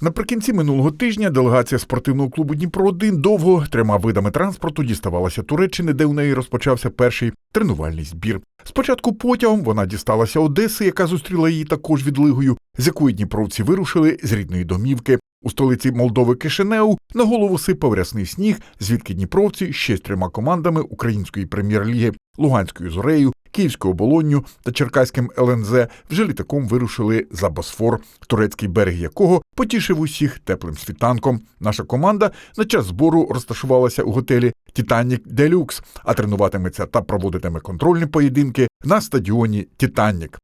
Наприкінці минулого тижня делегація спортивного клубу Дніпро 1 довго трьома видами транспорту діставалася Туреччини, де у неї розпочався перший тренувальний збір. Спочатку потягом вона дісталася Одеси, яка зустріла її також відлигою, з якої дніпровці вирушили з рідної домівки. У столиці Молдови Кишинеу на голову сипав рясний сніг, звідки дніпровці ще з трьома командами української прем'єр-ліги Луганською зорею, Київською оболонню та Черкаським ЛНЗ вже літаком вирушили за Босфор, турецький берег якого потішив усіх теплим світанком. Наша команда на час збору розташувалася у готелі Титанік Делюкс, а тренуватиметься та проводитиме контрольні поєдинки на стадіоні Титанік.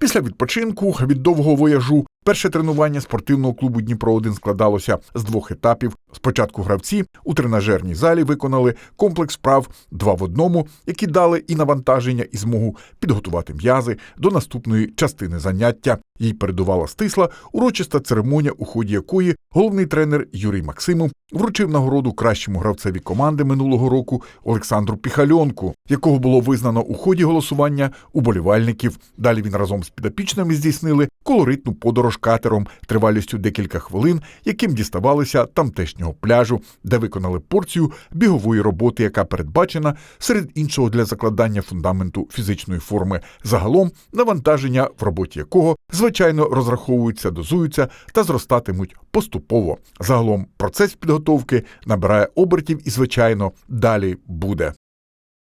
Після відпочинку від довгого вояжу перше тренування спортивного клубу Дніпро 1 складалося з двох етапів. Спочатку гравці у тренажерній залі виконали комплекс вправ два в одному, які дали і навантаження, і змогу підготувати м'язи до наступної частини заняття. Їй передувала стисла урочиста церемонія, у ході якої головний тренер Юрій Максимов вручив нагороду кращому гравцеві команди минулого року Олександру Піхальонку, якого було визнано у ході голосування уболівальників. Далі він разом з підопічними здійснили колоритну подорож катером тривалістю декілька хвилин, яким діставалися тамтешнього пляжу, де виконали порцію бігової роботи, яка передбачена серед іншого для закладання фундаменту фізичної форми. Загалом навантаження, в роботі якого звичайно розраховуються, дозуються та зростатимуть поступово. Загалом процес підготовки набирає обертів і, звичайно, далі буде.